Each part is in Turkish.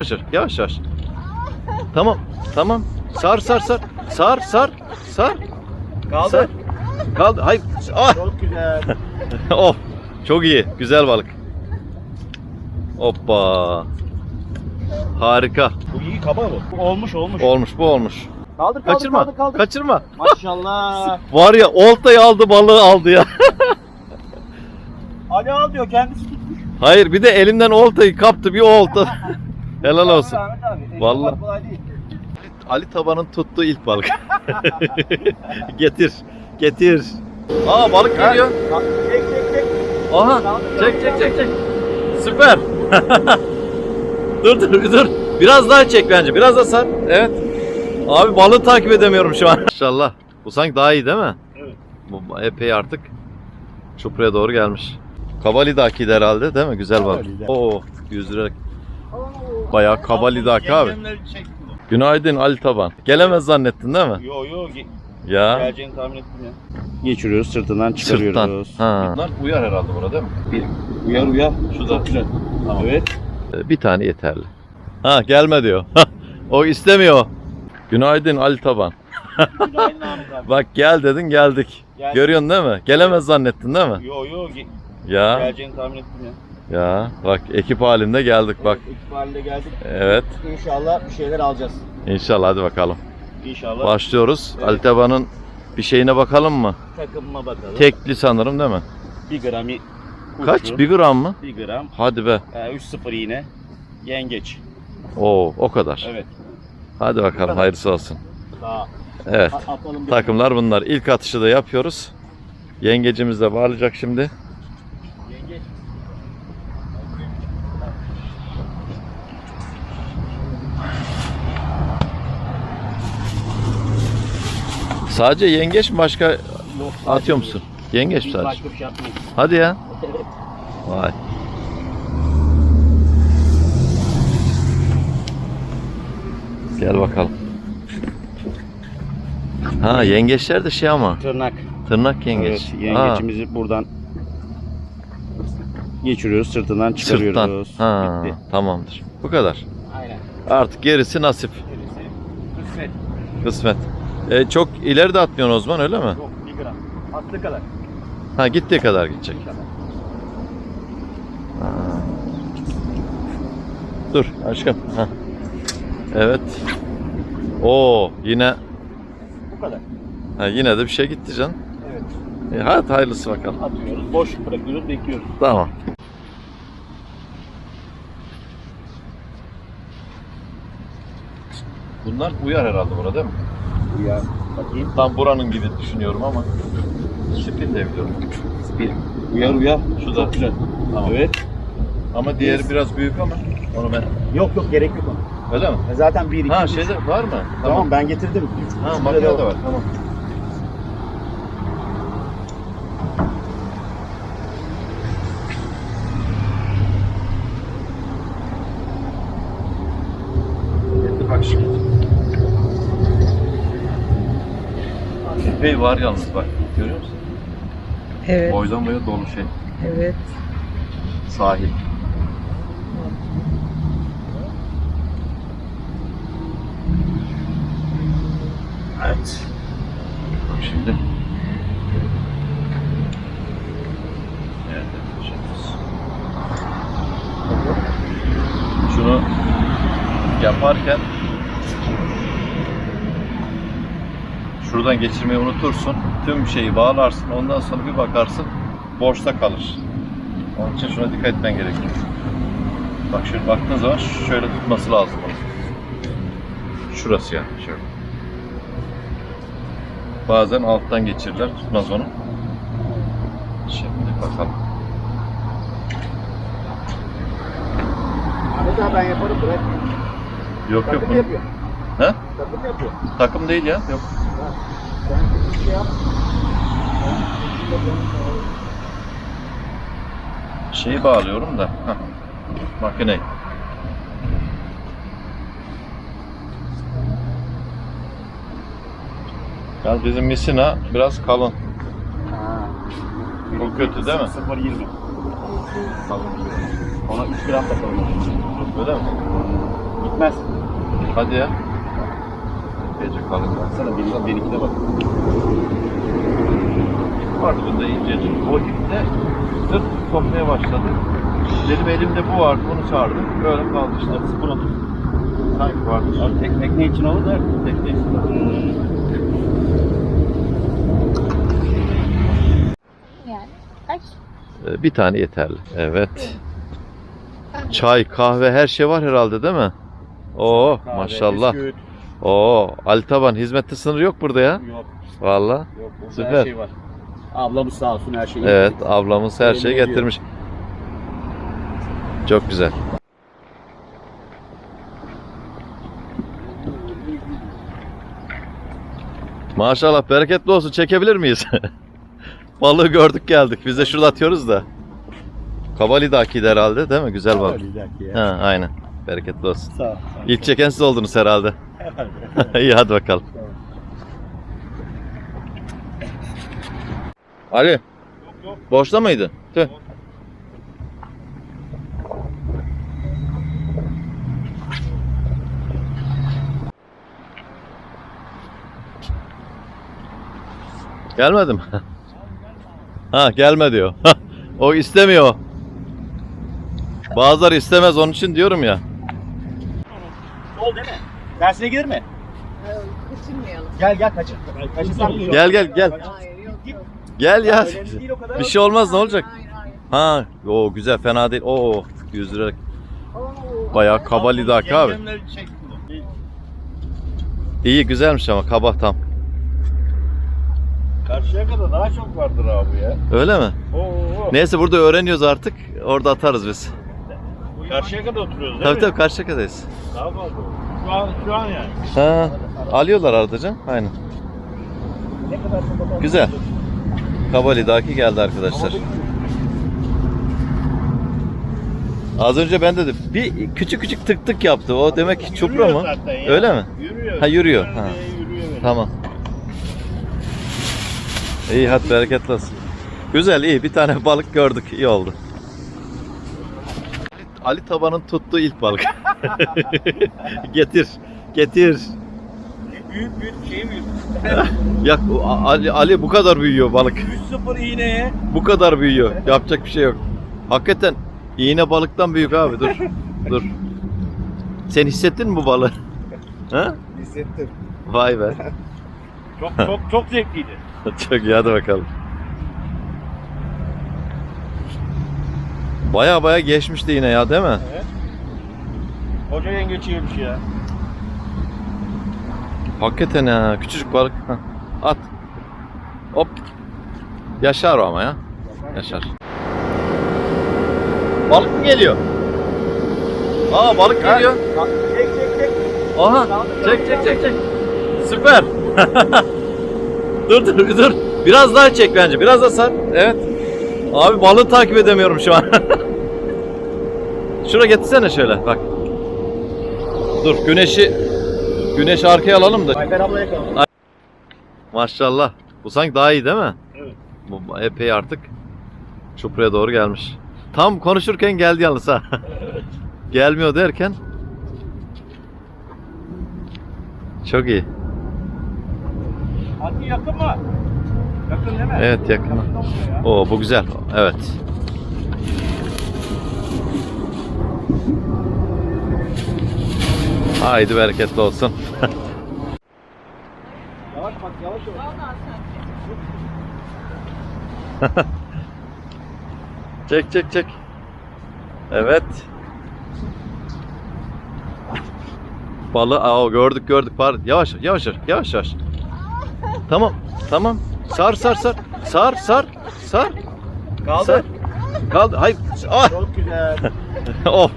Yavaş, yavaş yavaş. Tamam, tamam. Sar, sar, sar. Sar, sar, sar. Kaldı. Sar. Kaldı. Hayır. Ah! Çok güzel. oh, çok iyi. Güzel balık. Hoppa. Harika. Bu iyi kaba bu. Olmuş olmuş. Olmuş, bu olmuş. Kaldır kaldır Kaçırma. kaldır kaldır. Kaçırma. Maşallah. Var ya oltayı aldı, balığı aldı ya. Ali al diyor kendisi tutmuş. Hayır, bir de elimden oltayı kaptı, bir olta. Helal olsun. Ahmet abi. Vallahi. kolay değil. Ali Taban'ın tuttuğu ilk balık. getir, getir. Aa balık geliyor. Çek çek çek. Aha, çek çek çek çek. Süper. dur dur dur. Biraz daha çek bence. Biraz da sar. Evet. Abi balığı takip edemiyorum şu an. Maşallah. Bu sanki daha iyi değil mi? Evet. Bu epey artık çupraya doğru gelmiş. Kabalidaki herhalde değil mi? Güzel balık. Oo, yüzdürerek. Bayağı abi. Yengemler çekti bunu. Günaydın Ali Taban. Gelemez zannettin değil mi? Yo yo ge- Ya. geleceğini tahmin ettim ya. Geçiriyoruz sırtından çıkarıyoruz. Sırttan. Ha. Bunlar uyar herhalde burada değil mi? Bir uyar uyar. Şu da. Güzel. Tamam. Evet. Ee, Bir tane yeterli. Ha gelme diyor. o istemiyor. Günaydın Ali Taban. Günaydın abi. Bak gel dedin geldik. Gel. Görüyorsun değil mi? Gelemez zannettin değil mi? Yo yo ge- Ya geleceğini tahmin ettim ya. Ya bak ekip halinde geldik bak. Evet, ekip halinde geldik. Evet İnşallah bir şeyler alacağız. inşallah hadi bakalım. İnşallah Başlıyoruz. Evet. Ali Taban'ın bir şeyine bakalım mı? takımıma bakalım. Tekli sanırım değil mi? 1 gramı Kaç? 1 gram mı? 1 gram. Hadi be. Ee, 3-0 yine. Yengeç. Oo o kadar. Evet. Hadi bakalım hayırlısı olsun. Daha Evet. a- Takımlar bunlar. İlk atışı da yapıyoruz. Yengecimiz de bağlayacak şimdi. Yengeç. Sadece yengeç mi başka Yok, atıyor musun? Yengeç mi sadece? başka bir şey. Hadi ya. Vay. Gel bakalım. Ha yengeçler de şey ama Tırnak. tırnak yengeç. Evet, Ha, yengeçimizi buradan geçiriyoruz, sırtından çıkarıyoruz. sırttan. Ha, Bitti. tamamdır. Bu kadar. Aynen. Artık gerisi nasip. Gerisi kısmet. Kısmet. E, çok ileri de atmıyorsun o zaman öyle mi? Yok, 1 gram. Atlı kadar. Ha gittiği kadar gidecek. Dur aşkım. Ha. Evet. Oo yine Bu kadar. ha, yine de bir şey gitti can. Evet. E, hadi hayırlısı bakalım. Atıyoruz, boş bırakıyoruz, bekliyoruz. Tamam. Bunlar uyar herhalde burada değil mi? Ya bakayım. Tam buranın gibi düşünüyorum ama spin de biliyorum. Bir. Uyar uyar. Şu da. Güzel. Tamam. Evet. Ama diğeri biraz büyük ama onu ben Yok yok gerek yok ona. öyle mi? E Zaten 1 2 Ha şeyde var mı? Tamam ben getirdim. Üç- Ha üç makinede lira var. Tamam. Getir bak şimdi. Epey var yalnız bak. Görüyor musun? Evet, Boydan boya dolu şey. evet. Sahil. Evet. Bak şimdi. Evet. Şunu yaparken şuradan geçirmeyi unutursun. Tüm şeyi bağlarsın. Ondan sonra bir bakarsın boşta kalır. Onun için şuna dikkat etmen gerekiyor. Bak şöyle baktığın zaman şöyle tutması lazım onu. Şurası yani şöyle. Bazen alttan geçirirler tutmaz onu. Şimdi bakalım. Abi ben yaparım bırak. Yok yok bunu. He? Takım yapıyor. Takım değil ya. Yok. Sen bir şey yap. Şeyi bağlıyorum da. Heh. Makineyi. Yalnız bizim misina biraz kalın. Ha. Bu kötü değil mi? 0 20. Ona 3 gram takalım. Öyle mi? Gitmez. Hadi ya. Gece kalın. Sana bir, benimkine bak. Vardı bunda incecik. O ipte zırt kopmaya başladı. Benim elimde bu vardı. Onu çağırdım. Böyle kaldı işte. Otuz. Sanki vardı. Abi tek, tekne için olur da. Tekne istedim. Yani kaç? Ee, Bir tane yeterli. Evet. Çay, kahve her şey var herhalde değil mi? Oo Kahve, maşallah. bisküvit. Oo Ali Taban hizmette sınır yok burada ya. Yok. Valla. Yok. Burada Süper. her şey var. Ablamız sağ olsun her şeyi. Evet ablamız her şeyi ediyor. getirmiş. Çok güzel. Maşallah bereketli olsun. Çekebilir miyiz? Balığı gördük geldik. Biz de şurada atıyoruz da. Kabalidaki'de herhalde değil mi? Güzel balık. Belki ya. Ha, aynen. Bereketli olsun. Sağ ol. İlk çeken siz oldunuz herhalde. İyi hadi bakalım. Ali. Boşta mıydı? Tüh. Gelmedim. ha gelme diyor. o istemiyor. Bazıları istemez onun için diyorum ya. Sol değil mi? Tersine gelir mi? Kaçırmayalım. Gel gel kaçır. Kaçırsan iyi. Gel gel gel. Hayır yok yok. Gel ya. Önemli değil o kadar. Bir şey olmaz ne olacak? Hayır hayır. Ha, o güzel fena değil. Oo, 100 lira. Oo, Bayağı kaba lidaki abi. Yengemler çek bunu. İyi güzelmiş ama kaba tam. Karşıya kadar daha çok vardır abi ya. Öyle mi? Oo. Neyse burada öğreniyoruz artık. Orada atarız biz. Karşıya kadar oturuyoruz değil Tabii mi? tabii karşı kadayız. Daha fazla. Şu an, şu an yani. Ha, alıyorlar arada canım. Aynen. Ne kadar adam- Güzel. Kabalidaki geldi arkadaşlar. Az önce ben dedim bir küçük küçük tık tık yaptı. O demek ki çupra Yürüyor mı? zaten ya. Öyle mi? Yürüyor. Ha, yürüyor. Ha. Yürüyor. böyle. Tamam. İyi hadi bereketli olsun. Güzel iyi bir tane balık gördük iyi oldu. Ali Taban'ın tuttuğu ilk balık. getir. Getir. Büyük büyük şey büyük. Yak Ali, Ali bu kadar büyüyor balık. 3-0 iğneye. Bu kadar büyüyor. Yapacak bir şey yok. Hakikaten iğne balıktan büyük abi dur. dur. Sen hissettin mi bu balığı? ha? Hissettim. Vay be. Çok çok çok zevkliydi. Çok iyi hadi bakalım. Baya baya geçmişti yine ya değil mi? Evet. Hoca yengeç yemiş ya. Hakikaten ha küçücük balık. Hah, At. Hop. Yaşar o ama ya. Yaşar. Balık mı geliyor? Aa balık geliyor. Çek çek çek. Aha. Çek çek çek çek. Süper. dur dur dur. Biraz daha çek bence. Biraz daha sar. Evet. Abi balığı takip edemiyorum şu an. Şuna getirsene şöyle bak. Dur güneşi güneşi arkaya alalım da. Ayfer abla yakaladı. Maşallah. Bu sanki daha iyi değil mi? Evet. Bu epey artık çupraya doğru gelmiş. Tam konuşurken geldi yalnız ha. Gelmiyor derken. Çok iyi. Hadi yakın mı? Yakın değil mi? Evet yakın. Oo bu güzel. Evet. Haydi bereketli olsun. Yavaş bak yavaş ol. Çek çek çek. Evet. Balı aa gördük gördük pardon. Yavaş yavaş yavaş yavaş. Tamam tamam. Sar sar sar. Sar sar sar. Kaldı. Sar. Kaldı. Hayır. Ah. Çok güzel. of.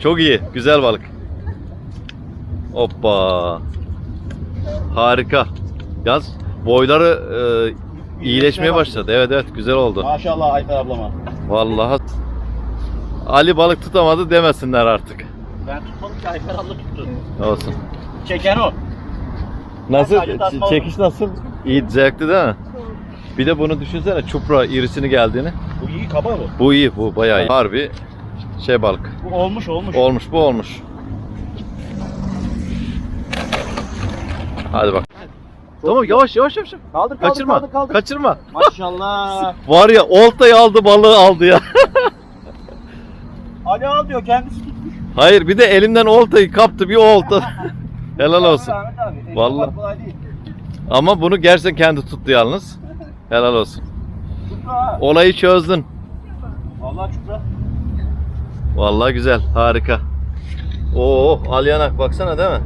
Çok iyi. Güzel balık. Hoppa. Harika. Yaz boyları e, iyileşmeye başladı. Evet evet güzel oldu. Maşallah Ayfer ablama. Vallahi Ali balık tutamadı demesinler artık. Ben tutmadım ki Ayfer abla tuttu. Olsun. Çeken o. Nasıl? Çekiş nasıl? İyi, zevkli değil mi? Bir de bunu düşünsene çupra irisini geldiğini. Bu iyi kaba bu. Bu iyi, bu bayağı iyi. Harbi şey balık. Bu olmuş olmuş. Olmuş bu olmuş. Hadi bak. Tamam yavaş yavaş yavaş. Kaldır kaldır Kaçırma. kaldır kaldır. Kaçırma. Maşallah. Var ya oltayı aldı balığı aldı ya. Ali al diyor kendisi tutmuş. Hayır bir de elimden oltayı kaptı bir olta. Helal olsun. Ahmet abi. Vallahi. Ama bunu gerçekten kendi tuttu yalnız. Helal olsun. Olayı çözdün. Vallahi çupra. Vallahi güzel, harika. Oo, alyanak baksana değil mi?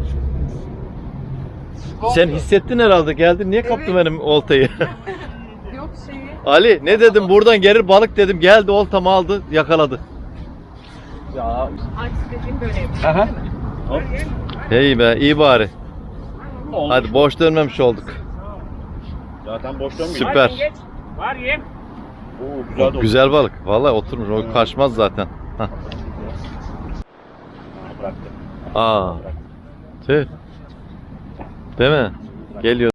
Sen hissettin herhalde geldin niye kaptın benim oltayı? Yok şeyi. Ali ne dedim buradan gelir balık dedim geldi oltamı aldı yakaladı. Ya. Aç dediğim böyle yapıyor. Aha. İyi be iyi bari. Hadi boş dönmemiş olduk. Zaten boş dönmüyor. Süper. Var yem. Oo güzel oldu. Güzel balık. Vallahi oturmuş o kaçmaz zaten. Hah. Bıraktı. Aa. Tüh. Değil mi? Geliyor.